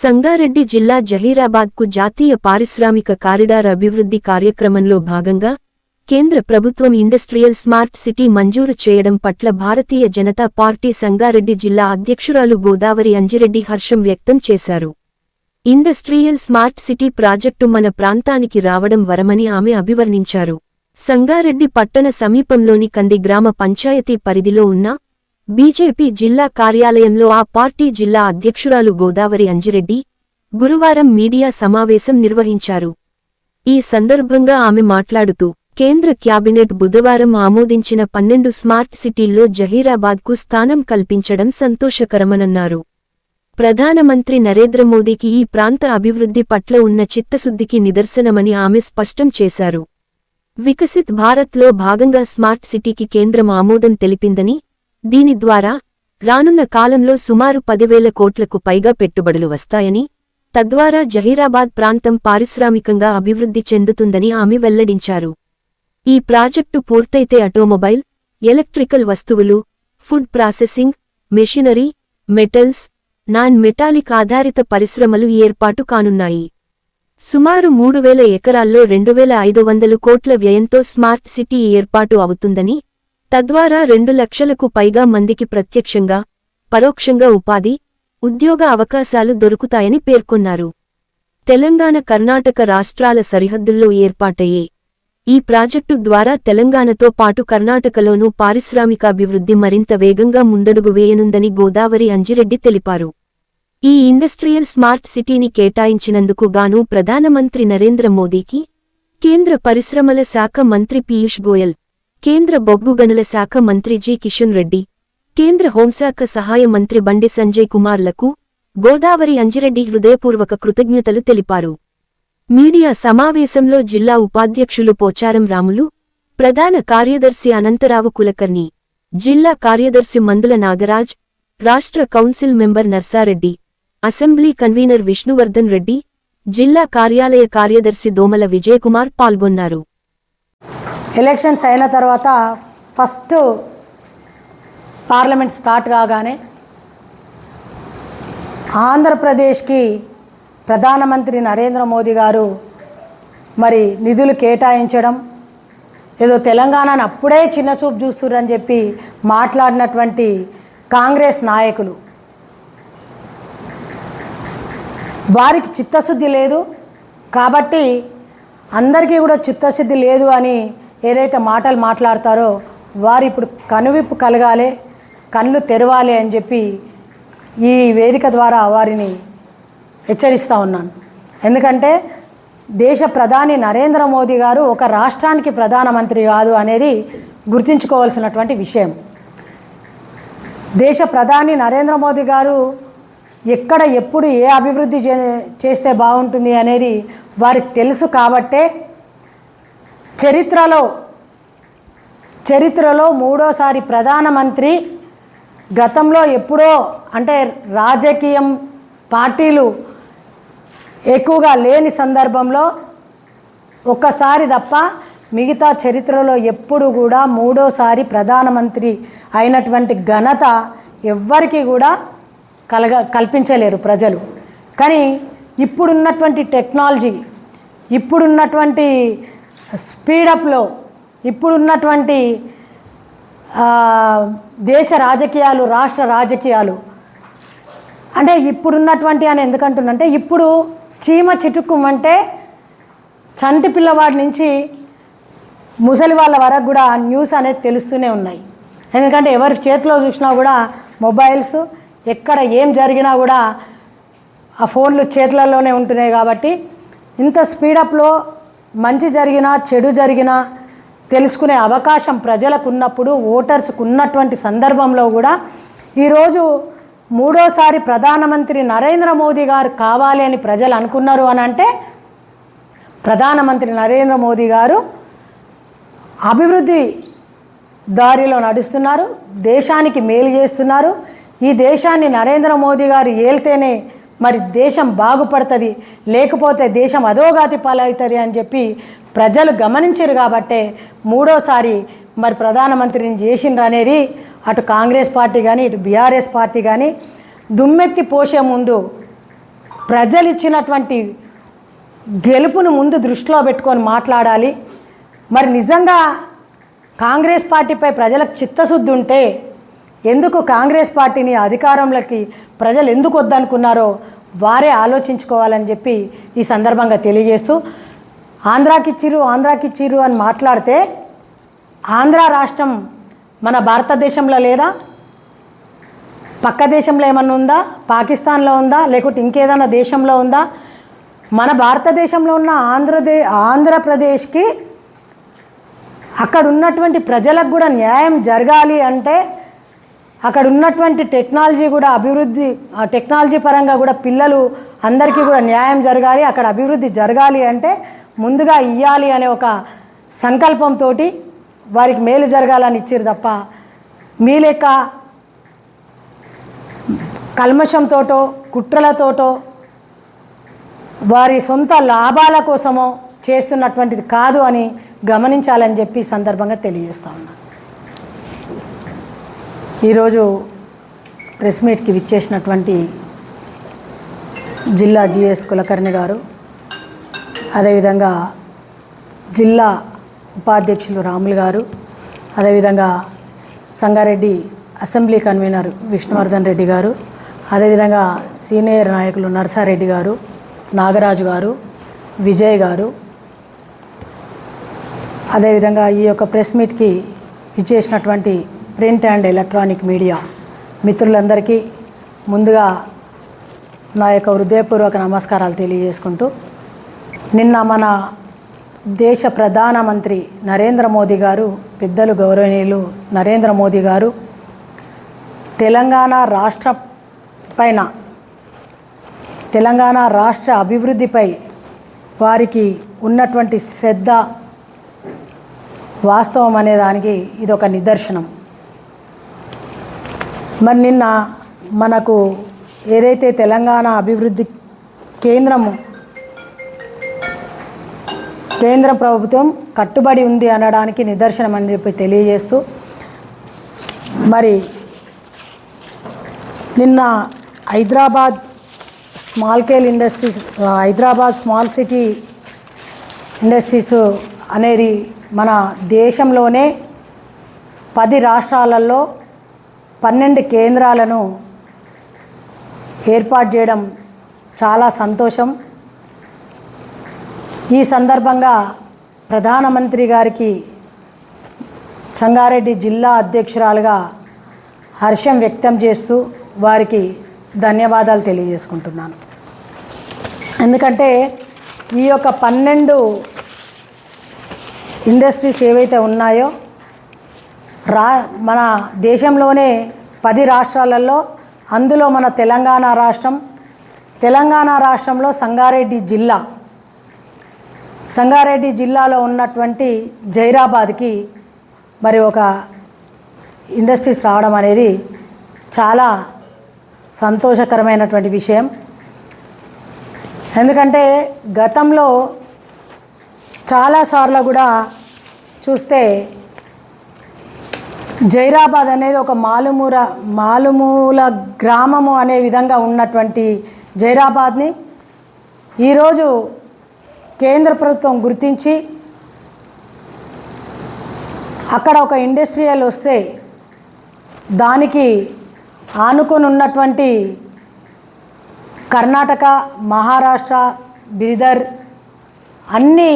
సంగారెడ్డి జిల్లా జహీరాబాద్కు జాతీయ పారిశ్రామిక కారిడార్ అభివృద్ధి కార్యక్రమంలో భాగంగా కేంద్ర ప్రభుత్వం ఇండస్ట్రియల్ స్మార్ట్ సిటీ మంజూరు చేయడం పట్ల భారతీయ జనతా పార్టీ సంగారెడ్డి జిల్లా అధ్యక్షురాలు గోదావరి అంజిరెడ్డి హర్షం వ్యక్తం చేశారు. ఇండస్ట్రియల్ స్మార్ట్ సిటీ ప్రాజెక్టు మన ప్రాంతానికి రావడం వరమని ఆమె అభివర్ణించారు. సంగారెడ్డి పట్టణ సమీపంలోని కంది గ్రామ పంచాయతీ పరిధిలో ఉన్న బీజేపీ జిల్లా కార్యాలయంలో ఆ పార్టీ జిల్లా అధ్యక్షురాలు గోదావరి అంజిరెడ్డి గురువారం మీడియా సమావేశం నిర్వహించారు. ఈ సందర్భంగా ఆమె మాట్లాడుతూ కేంద్ర క్యాబినెట్ బుధవారం ఆమోదించిన పన్నెండు స్మార్ట్ సిటీల్లో జహీరాబాద్కు స్థానం కల్పించడం సంతోషకరమనన్నారు. ప్రధానమంత్రి నరేంద్ర మోదీకి ఈ ప్రాంత అభివృద్ధి పట్ల ఉన్న చిత్తశుద్ధికి నిదర్శనమని ఆమె స్పష్టం చేశారు. వికసిత్ భారత్లో భాగంగా స్మార్ట్ సిటీకి కేంద్రం ఆమోదం తెలిపిందని దీని ద్వారా రానున్న కాలంలో సుమారు పదివేల కోట్లకు పైగా పెట్టుబడులు వస్తాయని తద్వారా జహీరాబాద్ ప్రాంతం పారిశ్రామికంగా అభివృద్ధి చెందుతుందని ఆమె వెల్లడించారు. ఈ ప్రాజెక్టు పూర్తయితే ఆటోమొబైల్ ఎలక్ట్రికల్ వస్తువులు food processing machinery metals non metallic ఆధారిత పరిశ్రమలు ఏర్పాటు కానున్నాయి. సుమారు మూడు వేల ఎకరాల్లో రెండు వేల ఐదు వందలు కోట్ల వ్యయంతో స్మార్ట్ సిటీ ఏర్పాటు అవుతుందని తద్వారా రెండు లక్షలకు పైగా మందికి ప్రత్యక్షంగా పరోక్షంగా ఉపాధి ఉద్యోగ అవకాశాలు దొరుకుతాయని పేర్కొన్నారు. తెలంగాణ కర్ణాటక రాష్ట్రాల సరిహద్దుల్లో ఏర్పాటయ్యే ఈ ప్రాజెక్టు ద్వారా తెలంగాణతో పాటు కర్ణాటకలోనూ పారిశ్రామికాభివృద్ధి మరింత వేగంగా ముందడుగు వేయనుందని గోదావరి అంజిరెడ్డి తెలిపారు. ఈ ఇండస్ట్రియల్ స్మార్ట్ సిటీని కేటాయించినందుకు గాను ప్రధానమంత్రి నరేంద్ర మోదీకి కేంద్ర పరిశ్రమల శాఖ మంత్రి పీయూష్ గోయల్ కేంద్ర బొగ్గు గనుల శాఖ మంత్రి జి. కిషన్ రెడ్డి కేంద్ర హోంశాఖ సహాయ మంత్రి బండి సంజయ్ కుమార్లకు గోదావరి అంజిరెడ్డి హృదయపూర్వక కృతజ్ఞతలు తెలిపారు. మీడియా సమావేశంలో జిల్లా ఉపాధ్యక్షులు పోచారం రాములు ప్రధాన కార్యదర్శి అనంతరావు కులకర్ణి జిల్లా కార్యదర్శి మందుల నాగరాజ్ రాష్ట్ర council member Narsareddy assembly convener Vishnuvardhan Reddy జిల్లా కార్యాలయ కార్యదర్శి దోమల విజయకుమార్ పాల్గొన్నారు. ఎలక్షన్స్ అయిన తర్వాత ఫస్ట్ పార్లమెంట్ స్టార్ట్ కాగానే ఆంధ్రప్రదేశ్కి ప్రధానమంత్రి నరేంద్ర మోదీ గారు మరి నిధులు కేటాయించడం ఏదో తెలంగాణను అప్పుడే చిన్న చూపు చూస్తుర్రని చెప్పి మాట్లాడినటువంటి కాంగ్రెస్ నాయకులు. వారికి చిత్తశుద్ధి లేదు కాబట్టి అందరికీ కూడా చిత్తశుద్ధి లేదు అని ఏదైతే మాటలు మాట్లాడతారో వారు ఇప్పుడు కనువిప్పు కలగాలి కళ్ళు తెరవాలి అని చెప్పి ఈ వేదిక ద్వారా వారిని హెచ్చరిస్తూ ఉన్నాను. ఎందుకంటే దేశ ప్రధాని నరేంద్ర మోదీ గారు ఒక రాష్ట్రానికి ప్రధానమంత్రి కాదు అనేది గుర్తుంచుకోవాల్సినటువంటి విషయం. దేశ ప్రధాని నరేంద్ర మోదీ గారు ఎక్కడ ఎప్పుడు ఏ అభివృద్ధి చే- చేస్తే బాగుంటుంది అనేది వారికి తెలుసు కాబట్టే చరిత్రలో చరిత్రలో మూడోసారి ప్రధానమంత్రి గతంలో ఎప్పుడో అంటే రాజకీయం పార్టీలు ఎక్కువగా లేని సందర్భంలో ఒక్కసారి తప్ప మిగతా చరిత్రలో ఎప్పుడు కూడా మూడోసారి ప్రధానమంత్రి అయినటువంటి ఘనత ఎవ్వరికీ కూడా కలగ కల్పించలేరు ప్రజలు. కానీ ఇప్పుడున్నటువంటి టెక్నాలజీ ఇప్పుడున్నటువంటి స్పీడప్లో ఇప్పుడున్నటువంటి దేశ రాజకీయాలు రాష్ట్ర రాజకీయాలు. అంటే ఇప్పుడున్నటువంటి అని ఎందుకంటున్నంటే ఇప్పుడు చీమ చిటుక్కుమంటే చంటి పిల్లవాడి నుంచి ముసలి వాళ్ళ వరకు కూడా న్యూస్ అనేది తెలుస్తూనే ఉన్నాయి. ఎందుకంటే ఎవరి చేతిలో చూసినా కూడా మొబైల్స్ ఎక్కడ ఏం జరిగినా కూడా ఆ ఫోన్లు చేతులలోనే ఉంటున్నాయి కాబట్టి ఇంత స్పీడప్లో మంచి జరిగినా చెడు జరిగినా తెలుసుకునే అవకాశం ప్రజలకు ఉన్నప్పుడు ఓటర్స్కు ఉన్నటువంటి సందర్భంలో కూడా ఈరోజు మూడోసారి ప్రధానమంత్రి నరేంద్ర మోదీ గారు కావాలి అని ప్రజలు అనుకున్నారు అని అంటే ప్రధానమంత్రి నరేంద్ర మోదీ గారు అభివృద్ధి దారిలో నడుస్తున్నారు దేశానికి మేలు చేస్తున్నారు. ఈ దేశాన్ని నరేంద్ర మోదీ గారు ఏల్తేనే మరి దేశం బాగుపడుతుంది లేకపోతే దేశం అధోగాతి పాలవుతుంది అని చెప్పి ప్రజలు గమనించారు కాబట్టే మూడోసారి మరి ప్రధానమంత్రిని చేసిండ్రు అనేది అటు కాంగ్రెస్ పార్టీ కానీ ఇటు బీఆర్ఎస్ పార్టీ కానీ దుమ్మెత్తి పోసే ముందు ప్రజలు ఇచ్చినటువంటి గెలుపును ముందు దృష్టిలో పెట్టుకొని మాట్లాడాలి. మరి నిజంగా కాంగ్రెస్ పార్టీపై ప్రజలకు చిత్తశుద్ధి ఉంటే ఎందుకు కాంగ్రెస్ పార్టీని అధికారంలోకి ప్రజలు ఎందుకు వద్దనుకున్నారో వారే ఆలోచించుకోవాలని చెప్పి ఈ సందర్భంగా తెలియజేస్తూ ఆంధ్రాకిచ్చిరు ఆంధ్రాకిచ్చిరు అని మాట్లాడితే ఆంధ్ర రాష్ట్రం మన భారతదేశంలో లేదా? పక్క దేశంలో ఏమన్నా ఉందా? పాకిస్తాన్లో ఉందా? లేకుంటే ఇంకేదైనా దేశంలో ఉందా? మన భారతదేశంలో ఉన్న ఆంధ్రదే ఆంధ్రప్రదేశ్కి అక్కడ ఉన్నటువంటి ప్రజలకు కూడా న్యాయం జరగాలి అంటే అక్కడ ఉన్నటువంటి టెక్నాలజీ కూడా అభివృద్ధి ఆ టెక్నాలజీ పరంగా కూడా పిల్లలు అందరికీ కూడా న్యాయం జరగాలి అక్కడ అభివృద్ధి జరగాలి అంటే ముందుగా ఇవ్వాలి అనే ఒక సంకల్పంతో వారికి మేలు జరగాలని ఇచ్చారు తప్ప మీ లెక్క కల్మషంతోటో కుట్రలతోటో వారి సొంత లాభాల కోసమో చేస్తున్నటువంటిది కాదు అని గమనించాలని చెప్పి సందర్భంగా తెలియజేస్తా ఉన్నాను ఈరోజు ప్రెస్ మీట్కి విచ్చేసినటువంటి జిల్లా జిఎస్ కులకర్ణి గారు అదేవిధంగా జిల్లా ఉపాధ్యక్షులు రాములు గారు అదేవిధంగా సంగారెడ్డి అసెంబ్లీ కన్వీనర్ విష్ణువర్ధన్ రెడ్డి గారు అదేవిధంగా సీనియర్ నాయకులు నర్సారెడ్డి గారు నాగరాజు గారు విజయ్ గారు అదేవిధంగా ఈ యొక్క ప్రెస్ మీట్కి విచ్చేసినటువంటి ప్రింట్ అండ్ ఎలక్ట్రానిక్ మీడియా. మిత్రులందరికీ ముందుగా నా యొక్క హృదయపూర్వక నమస్కారాలు తెలియజేసుకుంటూ నిన్న మన దేశ ప్రధానమంత్రి నరేంద్ర మోదీ గారు పెద్దలు గౌరవనీయులు నరేంద్ర మోదీ గారు తెలంగాణ రాష్ట్ర పైన తెలంగాణ రాష్ట్ర అభివృద్ధిపై వారికి ఉన్నటువంటి శ్రద్ధ వాస్తవం అనే దానికి ఇది ఒక నిదర్శనం. మరి నిన్న మనకు ఏదైతే తెలంగాణ అభివృద్ధి కేంద్రము కేంద్ర ప్రభుత్వం కట్టుబడి ఉంది అనడానికి నిదర్శనం అని చెప్పి తెలియజేస్తూ మరి నిన్న Hyderabad small scale industries Hyderabad small city industries అనేది మన దేశంలోనే పది రాష్ట్రాలలో పన్నెండు కేంద్రాలను ఏర్పాటు చేయడం చాలా సంతోషం. ఈ సందర్భంగా ప్రధానమంత్రి గారికి సంగారెడ్డి జిల్లా అధ్యక్షురాలుగా హర్షం వ్యక్తం చేస్తూ వారికి ధన్యవాదాలు తెలియజేసుకుంటున్నాను. ఎందుకంటే ఈ యొక్క పన్నెండు ఇండస్ట్రీస్ ఏవైతే ఉన్నాయో రా మన దేశంలోనే పది రాష్ట్రాలలో అందులో మన తెలంగాణ రాష్ట్రం తెలంగాణ రాష్ట్రంలో సంగారెడ్డి జిల్లా. సంగారెడ్డి జిల్లాలో ఉన్నటువంటి జైరాబాద్కి మరి ఒక ఇండస్ట్రీస్ రావడం అనేది చాలా సంతోషకరమైనటువంటి విషయం. ఎందుకంటే గతంలో చాలాసార్లు కూడా చూస్తే జైరాబాద్ అనేది ఒక మాలుమూల మాలుమూల గ్రామము అనే విధంగా ఉన్నటువంటి జైరాబాద్ని ఈరోజు కేంద్ర ప్రభుత్వం గుర్తించి అక్కడ ఒక ఇండస్ట్రియల్ వస్తే దానికి ఆనుకొని ఉన్నటువంటి కర్ణాటక మహారాష్ట్ర బీదర్ అన్నీ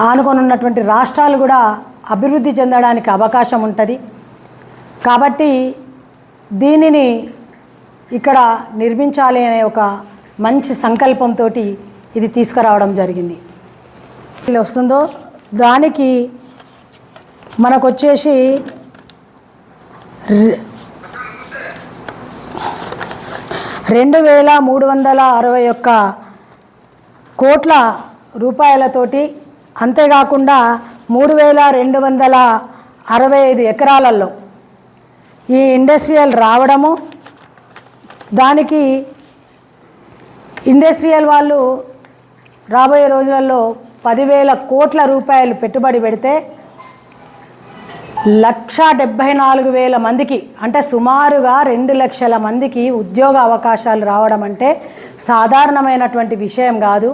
ఆనుకొని ఉన్నటువంటి రాష్ట్రాలు కూడా అభివృద్ధి చెందడానికి అవకాశం ఉంటుంది. కాబట్టి దీనిని ఇక్కడ నిర్మించాలి అనే ఒక మంచి సంకల్పంతో ఇది తీసుకురావడం జరిగింది. ఇలా వస్తుందో? దానికి మనకు వచ్చేసి రెండు వేల మూడు వందల అరవై ఒక్క కోట్ల రూపాయలతోటి అంతేకాకుండా మూడు వేల రెండు వందల అరవై ఐదు ఎకరాలలో ఈ ఇండస్ట్రియల్ రావడము దానికి ఇండస్ట్రియల్ వాళ్ళు రాబోయే రోజులలో పదివేల కోట్ల రూపాయలు పెట్టుబడి పెడితే లక్ష డెబ్భై నాలుగు వేల మందికి అంటే సుమారుగా రెండు లక్షల మందికి ఉద్యోగ అవకాశాలు రావడం అంటే సాధారణమైనటువంటి విషయం కాదు.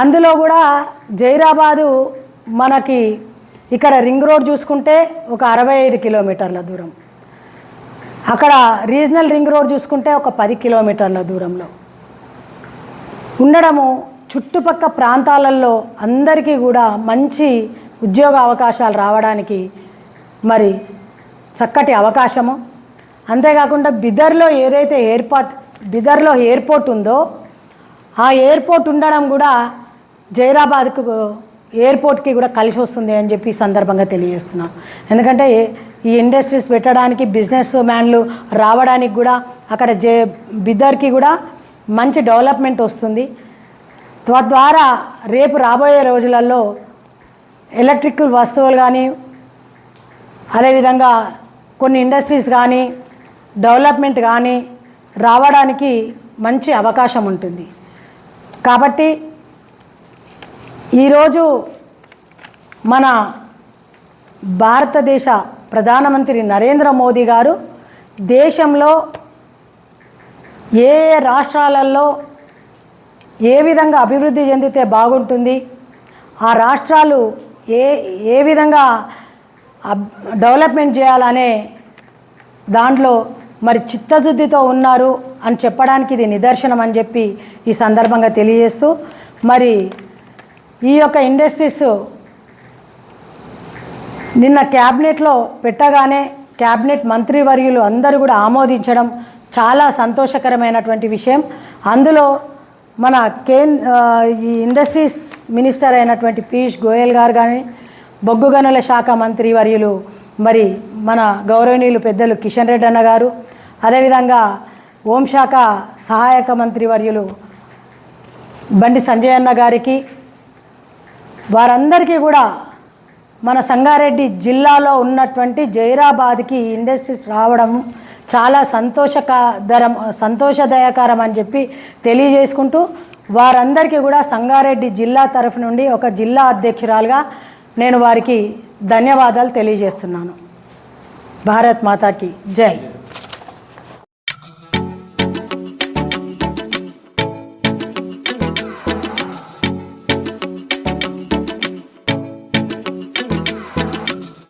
అందులో కూడా జైరాబాదు మనకి ఇక్కడ రింగ్ రోడ్ చూసుకుంటే ఒక అరవై ఐదు కిలోమీటర్ల దూరం. అక్కడ రీజనల్ రింగ్ రోడ్ చూసుకుంటే ఒక పది కిలోమీటర్ల దూరంలో. ఉండడము చుట్టుపక్క ప్రాంతాలలో అందరికీ కూడా మంచి ఉద్యోగ అవకాశాలు రావడానికి మరి చక్కటి అవకాశము. అంతేకాకుండా బిదర్లో ఏదైతే ఎయిర్పోర్ట్ బిదర్లో ఎయిర్పోర్ట్ ఉందో ఆ ఎయిర్పోర్ట్ ఉండడం కూడా జైరాబాద్కు ఎయిర్పోర్ట్కి కూడా కలిసి వస్తుంది అని చెప్పి ఈ సందర్భంగా తెలియజేస్తున్నాను ఎందుకంటే ఈ ఇండస్ట్రీస్ పెట్టడానికి బిజినెస్ మ్యాన్లు రావడానికి కూడా అక్కడ జే బిద్దర్కి కూడా మంచి డెవలప్మెంట్ వస్తుంది. తద్వారా రేపు రాబోయే రోజులలో ఎలక్ట్రికల్ వస్తువులు కానీ అదేవిధంగా కొన్ని ఇండస్ట్రీస్ కానీ డెవలప్మెంట్ కానీ రావడానికి మంచి అవకాశం ఉంటుంది. కాబట్టి ఈరోజు మన భారతదేశ ప్రధానమంత్రి నరేంద్ర మోదీ గారు దేశంలో ఏ ఏ రాష్ట్రాలలో ఏ విధంగా అభివృద్ధి చెందితే బాగుంటుంది ఆ రాష్ట్రాలు ఏ ఏ విధంగా అబ్- డెవలప్మెంట్ చేయాలనే దాంట్లో మరి చిత్తశుద్ధితో ఉన్నారు అని చెప్పడానికి ఇది నిదర్శనం అని చెప్పి ఈ సందర్భంగా తెలియజేస్తూ మరి ఈ యొక్క ఇండస్ట్రీస్ నిన్న క్యాబినెట్లో పెట్టగానే క్యాబినెట్ మంత్రివర్యులు అందరూ కూడా ఆమోదించడం చాలా సంతోషకరమైనటువంటి విషయం. అందులో మన కేంద్ర ఈ ఇండస్ట్రీస్ మినిస్టర్ అయినటువంటి పీయూష్ గోయల్ గారు కానీ బొగ్గు గనుల శాఖ మంత్రి వర్యులు మరి మన గౌరవనీయులు పెద్దలు కిషన్ రెడ్డి అన్న గారు అదేవిధంగా హోంశాఖ సహాయక మంత్రి వర్యులు బండి సంజయ్ అన్న గారికి వారందరికీ కూడా మన సంగారెడ్డి జిల్లాలో ఉన్నటువంటి జైరాబాద్కి ఇండస్ట్రీస్ రావడం చాలా సంతోషకరం సంతోషదాయకరం అని చెప్పి తెలియజేసుకుంటూ వారందరికీ కూడా సంగారెడ్డి జిల్లా తరఫు నుండి ఒక జిల్లా అధ్యక్షురాలుగా నేను వారికి ధన్యవాదాలు తెలియజేస్తున్నాను. భారత్ మాతాకి జై.